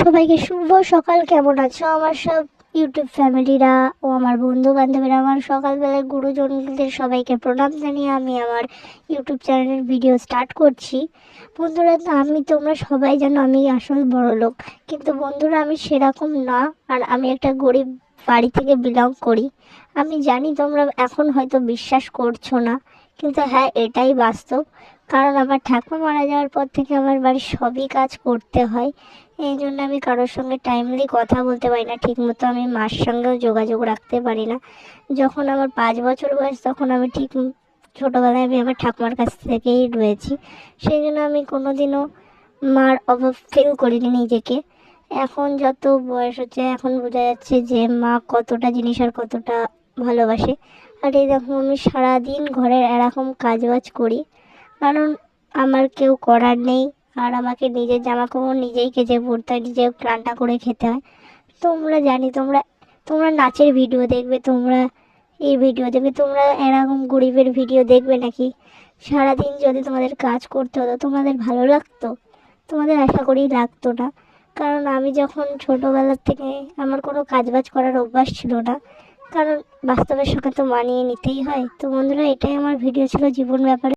সবাইকে শুভ সকাল। কেমন আছো আমার সব ইউটিউব ফ্যামিলিরা ও আমার বন্ধু বান্ধবীরা আমার সকালবেলায় গুরুজনদের সবাইকে প্রণাম জানিয়ে আমি আমার ইউটিউব চ্যানেলের ভিডিও স্টার্ট করছি। বন্ধুরা, তো আমি তোমরা সবাই জানো আমি আসল বড় লোক কিন্তু বন্ধুরা, আমি সেরকম না। আর আমি একটা গরিব বাড়ি থেকে বিলং করি। আমি জানি তোমরা এখন হয়তো বিশ্বাস করছ না। কিন্তু হ্যাঁ এটাই বাস্তব। কারণ আমার ঠাকুর মারা যাওয়ার পর থেকে আমার বাড়ির সবই কাজ করতে হয়। এই জন্য আমি কারোর সঙ্গে টাইমলি কথা বলতে পারি না, ঠিকমতো আমি মার সঙ্গেও যোগাযোগ রাখতে পারি না। যখন আমার পাঁচ বছর বয়স, তখন আমি ঠিক ছোটোবেলায় আমি আমার ঠাকুমার কাছ থেকেই রয়েছি। সেই জন্য আমি কোনোদিনও মার অভাব ফিল করিনি নিজেকে। এখন যত বয়স হচ্ছে, এখন বোঝা যাচ্ছে যে মা কতটা জিনিস আর কতটা ভালোবাসে। আর এই দেখো আমি সারাদিন ঘরের এরকম কাজবাজ করি। কারণ আমার কেউ করার নেই। আর আমাকে নিজের জামা কাপড় নিজেই কেচে পরতে হয় নিজে রান্না করে খেতে হয়। তোমরা জানি, তোমরা তোমরা নাচের ভিডিও দেখবে, তোমরা এই ভিডিও দেখবে, তোমরা এরকম গরিবের ভিডিও দেখবে নাকি? সারাদিন যদি তোমাদের কাজ করতে হতো, তোমাদের ভালো লাগতো? তোমাদের আশা করি লাগতো না। কারণ আমি যখন ছোটোবেলার থেকে আমার কোনো কাজবাজ করার অভ্যাস ছিল না, কারণ বাস্তবের সঙ্গে তো মানিয়ে নিতেই হয়। তো বন্ধুরা, এটাই আমার ভিডিও ছিল জীবন ব্যাপারে।